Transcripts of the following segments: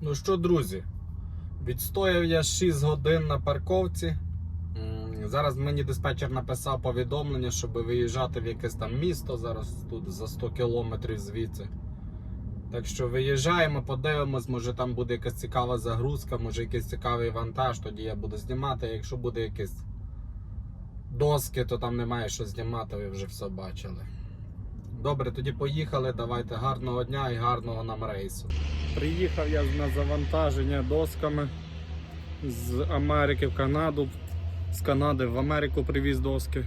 Ну що, друзі, відстояв я 6 годин на парковці. Зараз мені диспетчер написав повідомлення, щоб виїжджати в якесь там місто. Зараз тут за 100 кілометрів звідси. Так що виїжджаємо, подивимось, може там буде якась цікава загрузка, може якийсь цікавий вантаж, тоді я буду знімати. Якщо буде якісь доски, то там немає що знімати, ви вже все бачили. Добре, тоді поїхали. Давайте гарного дня і гарного нам рейсу. Приїхав я на завантаження досками з Америки в Канаду. З Канади в Америку привіз доски.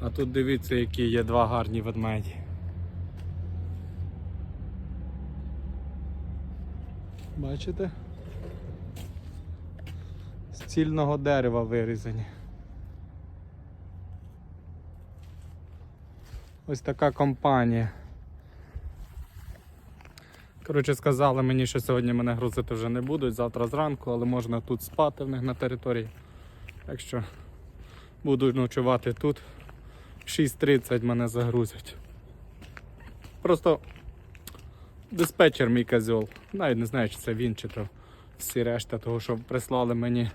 А тут дивіться, які є два гарні ведмеді. Бачите? З цільного дерева вирізані. Ось така компанія. Коротше, сказали мені, що сьогодні мене грузити вже не будуть, завтра зранку, але можна тут спати в них на території. Так що буду ночувати тут. 6.30 мене загрузять. Просто диспетчер мій козьол. Навіть не знаю, чи це він, чи то всі решта, того що прислали мені.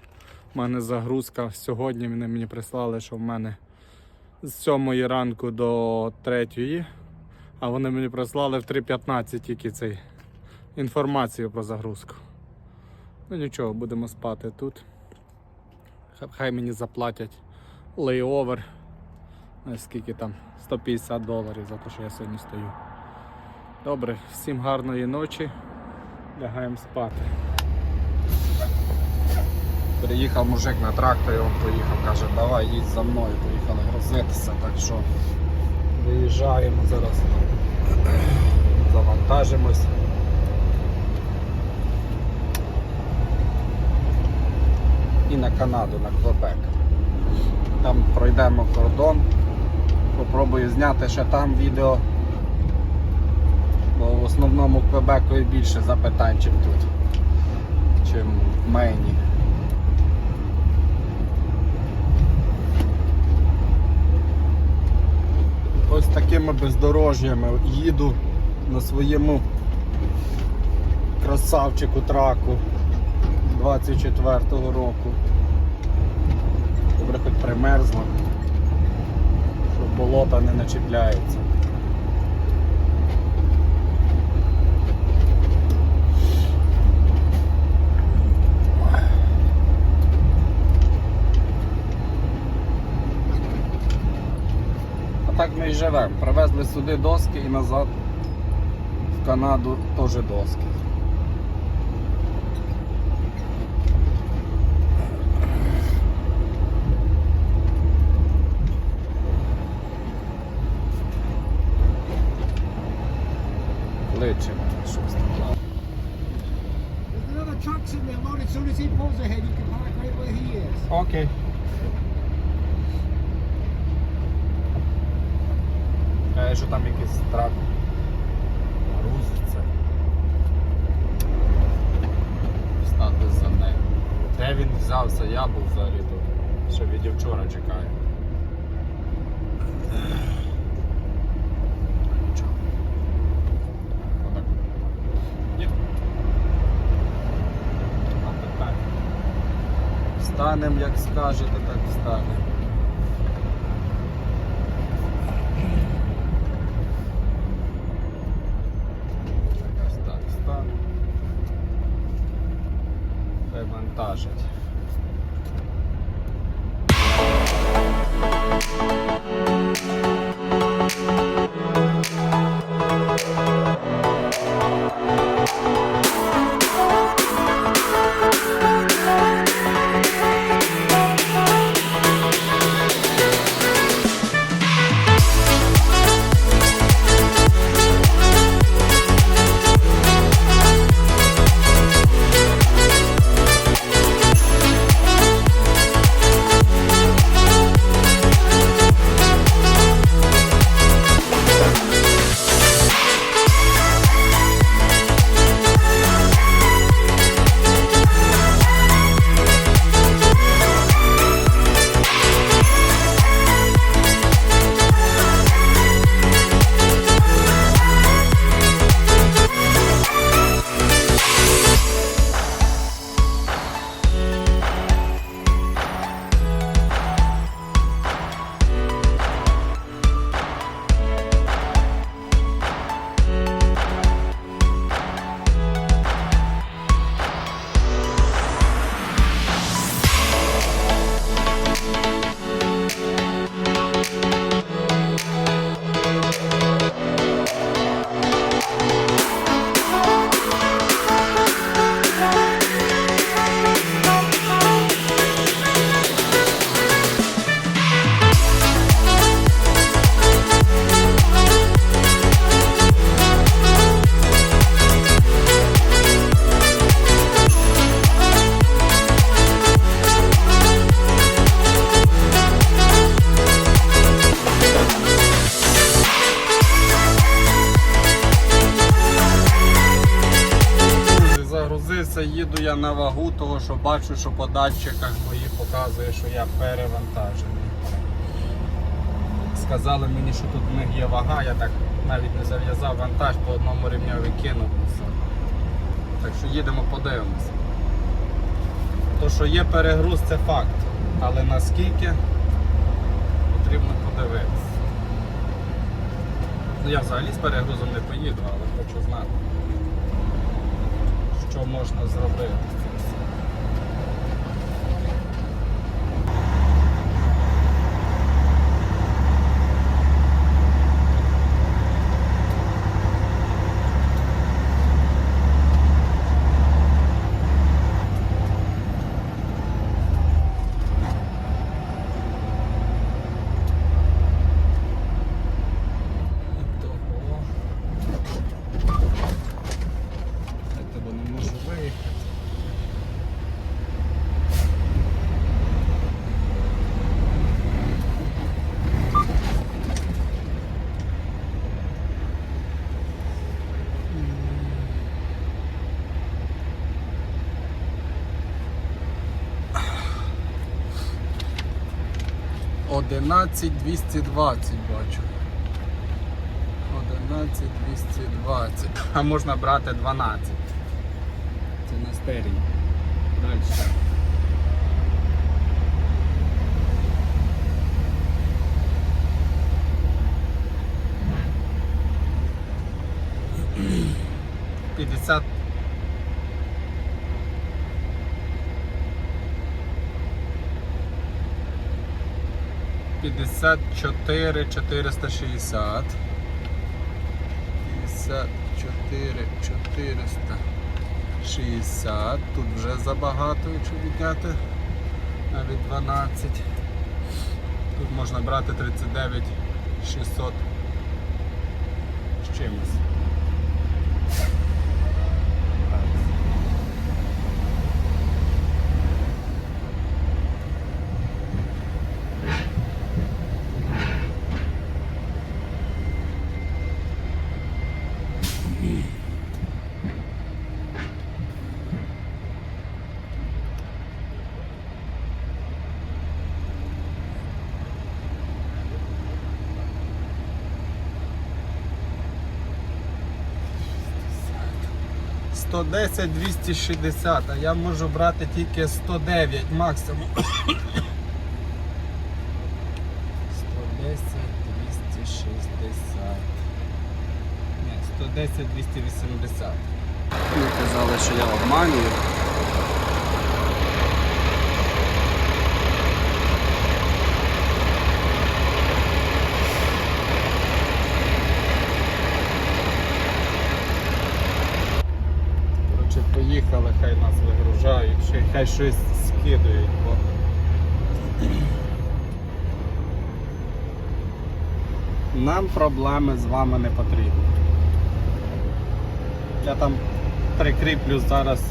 У мене загрузка сьогодні. Вони мені прислали, що в мене з 7 ранку до 3, а вони мені прислали в 3.15 тільки цей інформацію про загрузку. Ну нічого, будемо спати тут. Хай- мені заплатять лейовер. Ну, Скільки там? 150 доларів за те, що я сьогодні стою. Добре, всім гарної ночі. Лягаємо спати. Приїхав мужик на тракторі, він поїхав, каже, давай їдь за мною, поїхали грузитися, так що виїжджаємо зараз. Завантажимось. І на Канаду, на Квебек. Там пройдемо кордон. Попробую зняти ще там відео. Бо в основному Квебекові більше запитань, чим тут, чим в Мейні. Ось такими бездорожжями їду на своєму красавчику траку 24-го року. Добре хоч примерзло, щоб болота не начіпляється. Живемо. Привезли сюди доски і назад в Канаду теж доски. Я був взагалі тут. Ще від вчора чекаю. Встанем, як скажете, так встанем. Так встанем. Загрузився, бачу, що по датчиках моїх показує, що я перевантажений. Сказали мені, що тут в них є вага, я так навіть не зав'язав вантаж, по одному рівню кинув. Так що їдемо подивимося. То, що є перегруз, це факт. Але наскільки потрібно подивитися. Ну я взагалі з перегрузом не поїду, але хочу знати, що можна зробити. 11 220 бачу. 11 220. А можна брати 12. Це на стері. Далі. Пятьдесят 54 460. 54 460. Тут вже забагато, якщо відняти. Навіть 12. Тут можна брати 39 600 з чимось. 110 260, а я можу брати тільки 109 максимум. 110 260. Ні, 110 280. Мені казали, що я обманюю. Коротше, поїхали, хай нас вигружають, хай щось скидують. Бо... Нам проблеми з вами не потрібні. Я там прикріплю зараз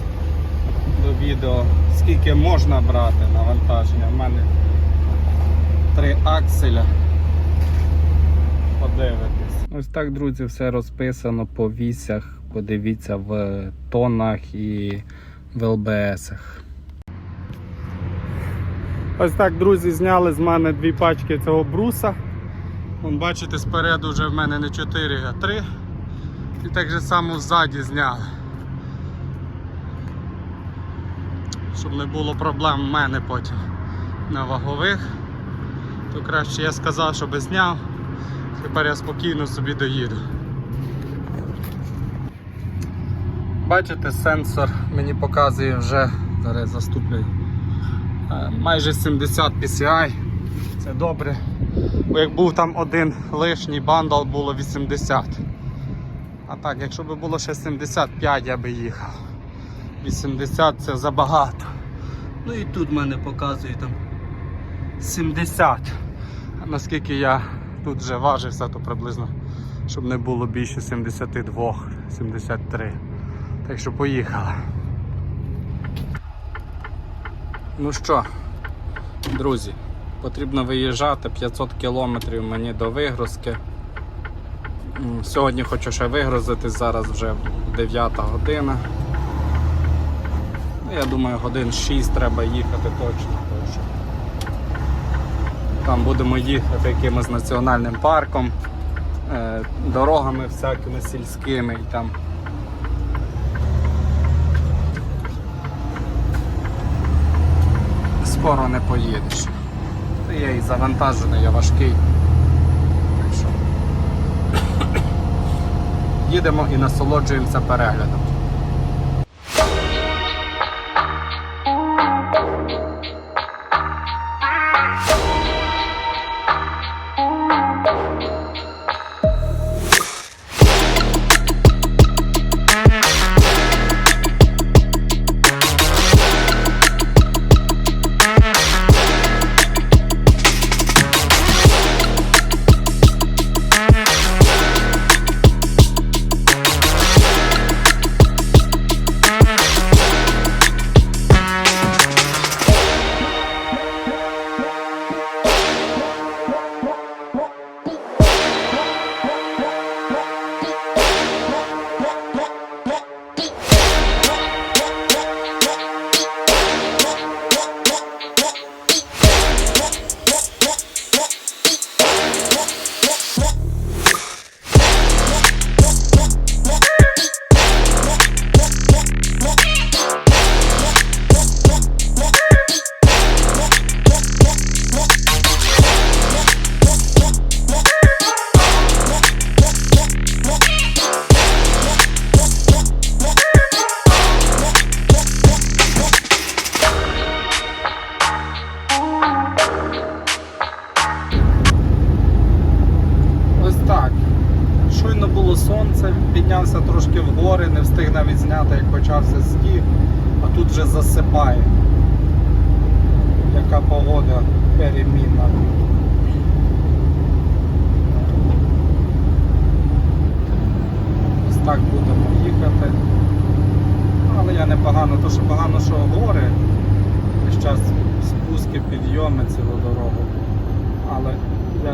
до відео, скільки можна брати навантаження. У мене три акселя. Подивитись. Ось так, друзі, все розписано по вісях. Подивіться в тонах і в ЛБСах. Ось так, друзі, зняли з мене дві пачки цього бруса. Вон, бачите, спереду вже в мене не 4, а 3. І так же само ззаді зняли. Щоб не було проблем в мене потім на вагових. То краще я сказав, щоб зняв. Тепер я спокійно собі доїду. Бачите, сенсор мені показує вже, зараз заступлюю, майже 70 PCI. Це добре. Бо як був там один лишній бандал, було 80. А так, якщо б було ще 75, я би їхав. 80 це забагато. Ну і тут в мене показує там 70. А наскільки я тут вже важився, то приблизно, щоб не було більше 72, 73. Так що поїхали. Ну що, друзі, потрібно виїжджати 500 кілометрів мені до вигрузки. Сьогодні хочу ще вигрузити, зараз вже 9 година. Ну, я думаю, годин 6 треба їхати точно. Тому Там будемо їхати якимось національним парком, е, дорогами всякими сільськими. І там скоро не поїдеш. Та я і завантажений, я важкий. Так що. Їдемо і насолоджуємося переглядом.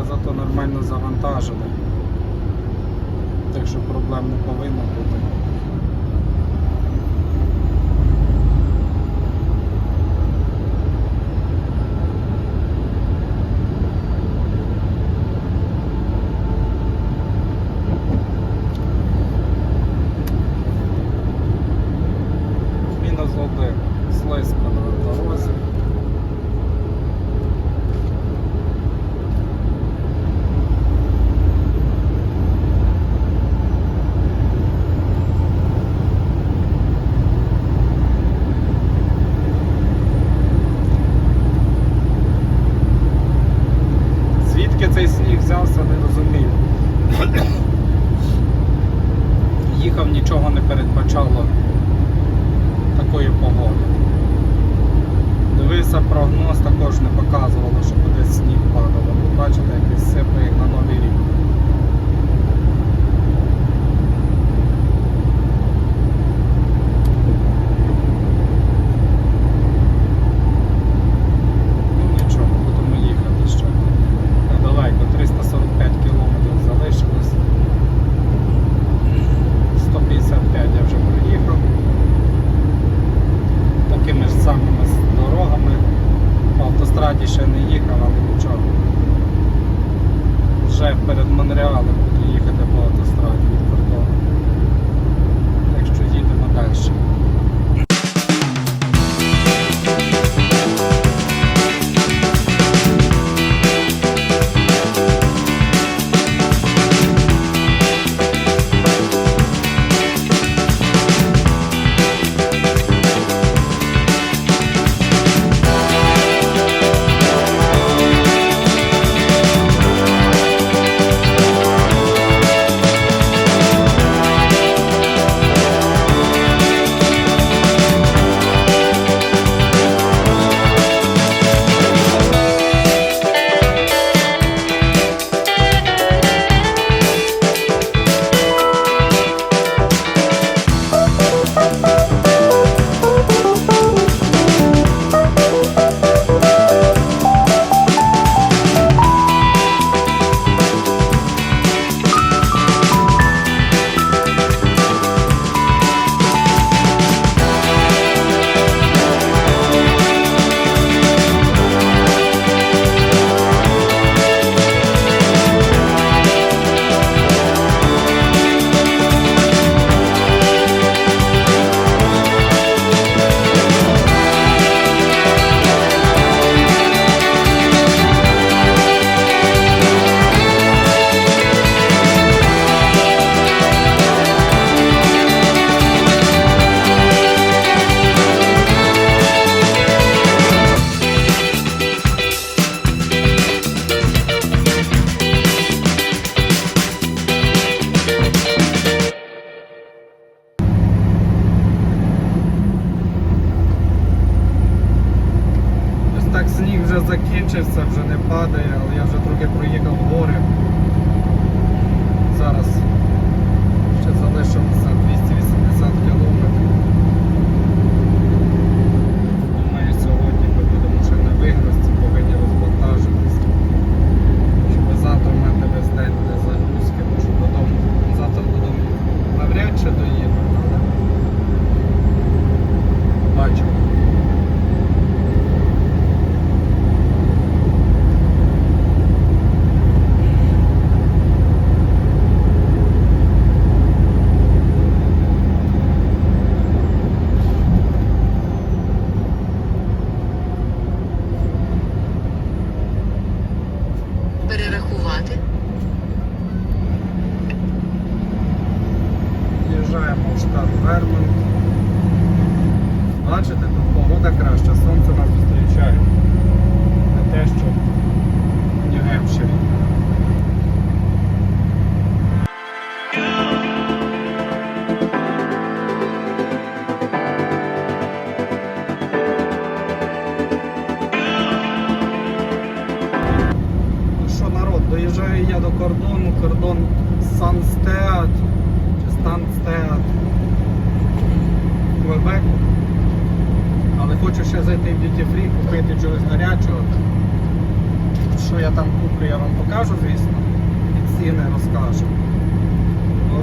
зато нормально завантажили. Так що проблем не повинно бути.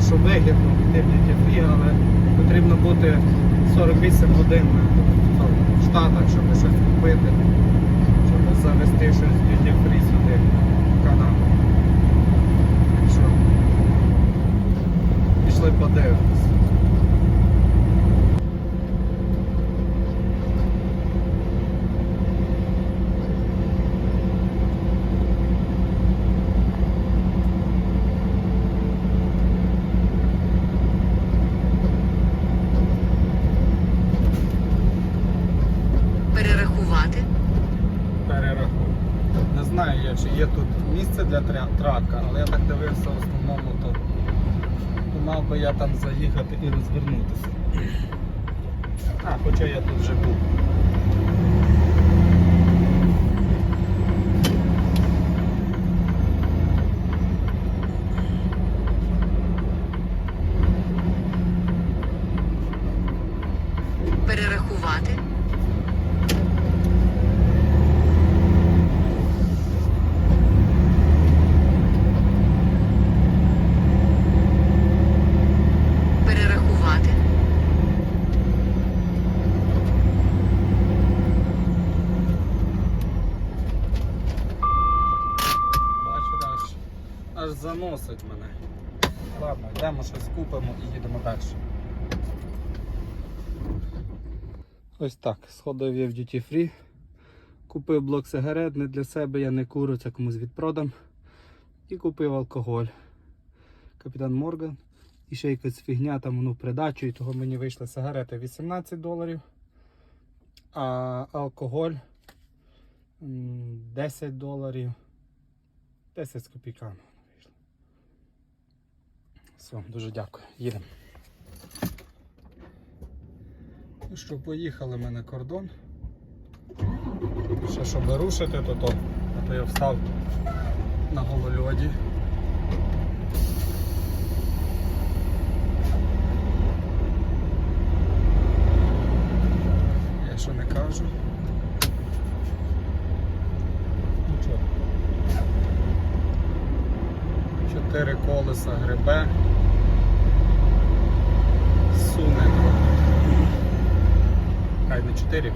Що вигідно йти в але потрібно бути 48 годин в Штатах, щоб щось купити, щоб завести щось в Duty сюди, в Канаду. Пішли подивимось. Перерахувати. перерахунок. Не знаю я, чи є тут місце для трака, але я так дивився в основному, то, мав би я там заїхати і розвернутися. А, хоча я тут вже був. Перерахувати. Перерахувати. Бачите, аж, аж заносить мене. Ладно, йдемо щось купимо і їдемо далі. Ось так, сходив я в Duty Free. Купив блок сигарет, не для себе, я не курю, це комусь відпродам. І купив алкоголь. Капітан Морган. І ще якась фігня там воно в придачу, і того мені вийшли сигарети 18 доларів. А алкоголь 10 доларів. 10 з копійками. Все, дуже дякую. Їдемо. Ну що, поїхали ми на кордон. Ще щоб рушити, то то, а то я встав на голольоді. Я що не кажу. Нічого. Чотири грибе. Суне. Хай не 4,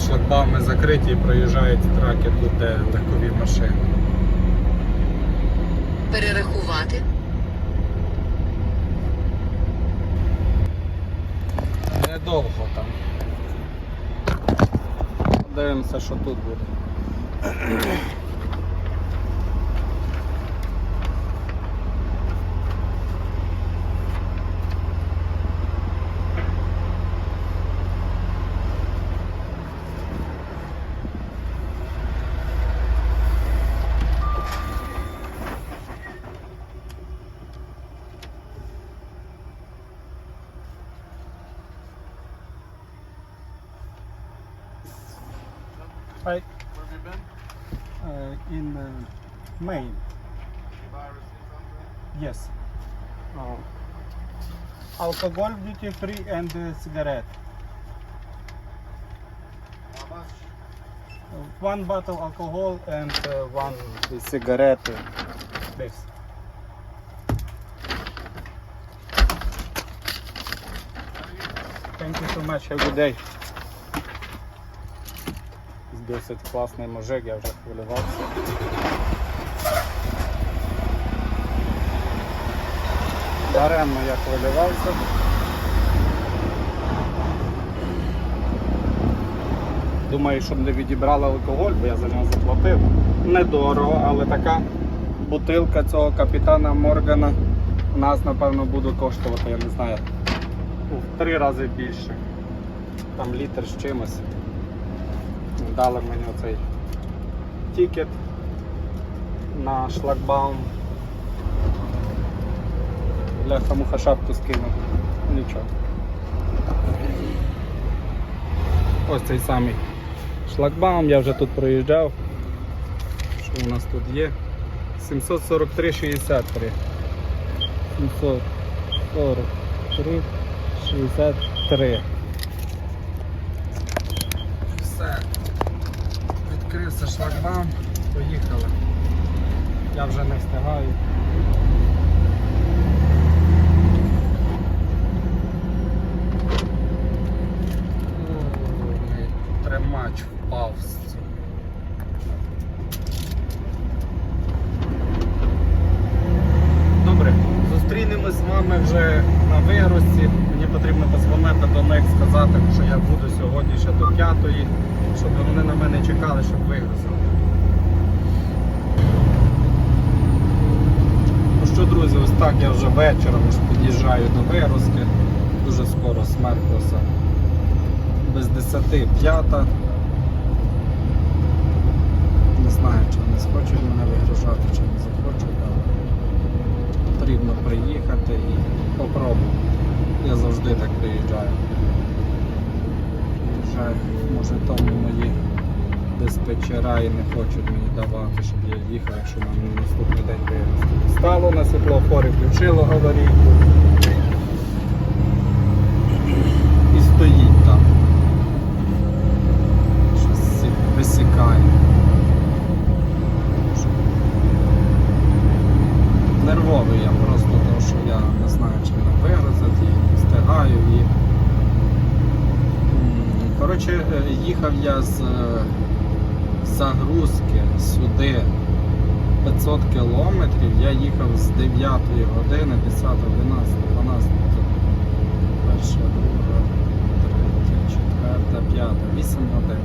тут шлагбауми закриті і проїжджають траки тут, де легкові машини. Перерахувати. Недовго там. Дивимося, що тут буде. In uh, Maine. Yes. Uh, alcohol duty free and uh, cigarette. How much? Uh, one bottle alcohol and uh, one cigarette. This. Thank you so much. Have a good day. Досить класний мужик, я вже хвилювався. Даремно я хвилювався. Думаю, щоб не відібрали алкоголь, бо я за нього заплатив. Недорого, але така бутилка цього капітана Моргана нас, напевно, буде коштувати, я не знаю, в три рази більше. Там літр з чимось. Дали мені оцей тікет на шлагбаум. Бляха муха шапку скинув. Нічого. Ось цей самий шлагбаум, я вже тут проїжджав. Що у нас тут є? 743,63. 743,63. Все. Відкрився шлагбаум, поїхали. Я вже не встигаю. Тримач впав. Добре, зустрінемось з вами вже на вигрузці. Мені потрібно позвонити до них, сказати, що я буду сьогодні ще до п'ятої, щоб вони на мене чекали, щоб вигрузили. Ну що, друзі, ось так я вже вечором під'їжджаю до вигрузки. Дуже скоро смерклося. Без 10 п'ята. Не знаю, чи вони схочуть мене вигружати, чи не захочуть, але потрібно приїхати і попробувати. Я завжди так приїжджаю. Приїжджаю, може тому мої диспетчера і не хочуть мені давати, щоб я їхав, якщо нам на наступний день. Стало на світлофорі, включило аварійку і стоїть там. Щось сі- висікає. Нервовий я просто, тому що я не знаю, чи мене вигрузять і встигаю і. М, Коротше, е, їхав я з е, загрузки сюди 500 кілометрів, я їхав з 9 години, 10, 11, 12, перша, друга, третя, четверта, п'ята, 8 годин.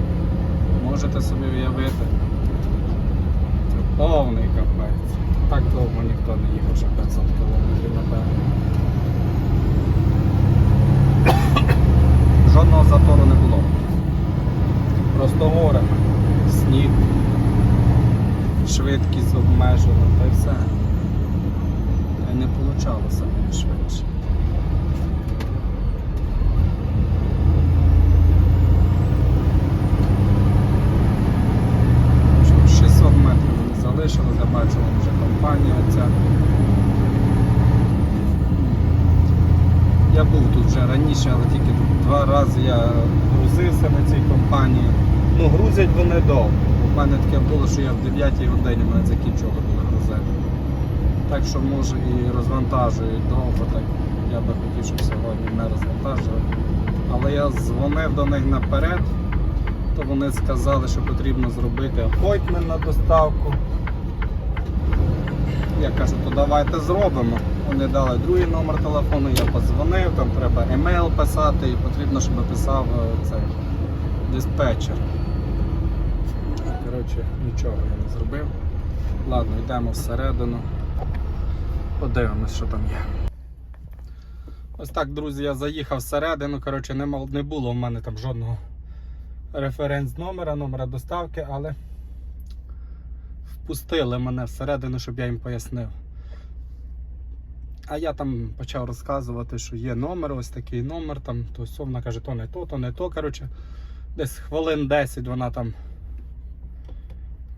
Можете собі уявити? Це повний капець. Так довго ніхто не їхав, що 500 кілометрів, напевно. Жодного затору не було. Просто горами. Сніг, швидкість обмежена та й все. Не вийшло мені швидше. Що 600 метрів мені залишилось, я вже компанія ця. Я був тут вже раніше, але тільки два рази я грузився на цій компанії. Ну, грузять вони довго. У мене таке було, що я в 9 годині мене закінчували грузити. Так що може і розвантажують довго, так я би хотів, щоб сьогодні не розвантажили. Але я дзвонив до них наперед, то вони сказали, що потрібно зробити апойтмент на доставку. Я кажу, то давайте зробимо. Вони дали другий номер телефону, я подзвонив, там треба емейл писати і потрібно, щоб писав е, цей диспетчер. Коротше, нічого я не зробив. Ладно, йдемо всередину. Подивимось, що там є. Ось так, друзі, я заїхав всередину. Коротше, не, було в мене там жодного референс номера, номера доставки, але впустили мене всередину, щоб я їм пояснив. А я там почав розказувати, що є номер, ось такий номер, там, то вона каже, то не то, то не то. Коротше, десь хвилин 10 вона там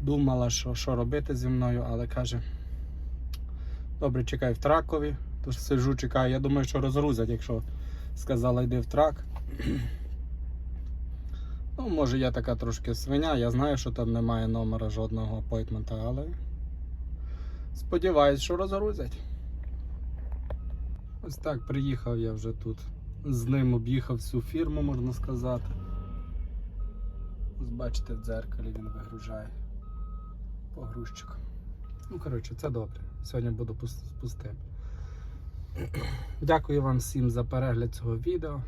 думала, що, що робити зі мною, але каже, добре, чекай в тракові. Тож сиджу, чекаю. Я думаю, що розгрузять, якщо сказала, йди в трак. Ну, може я така трошки свиня, я знаю, що там немає номера жодного апойтмента, але сподіваюсь, що розгрузять. Ось так приїхав я вже тут. З ним об'їхав всю фірму, можна сказати. Ось бачите, в дзеркалі він вигружає погрузчиком. Ну, коротше, це добре. Сьогодні буду пус- пустим. Дякую вам всім за перегляд цього відео.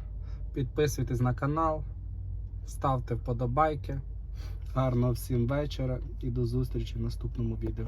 Підписуйтесь на канал, ставте вподобайки. Гарного всім вечора і до зустрічі в наступному відео.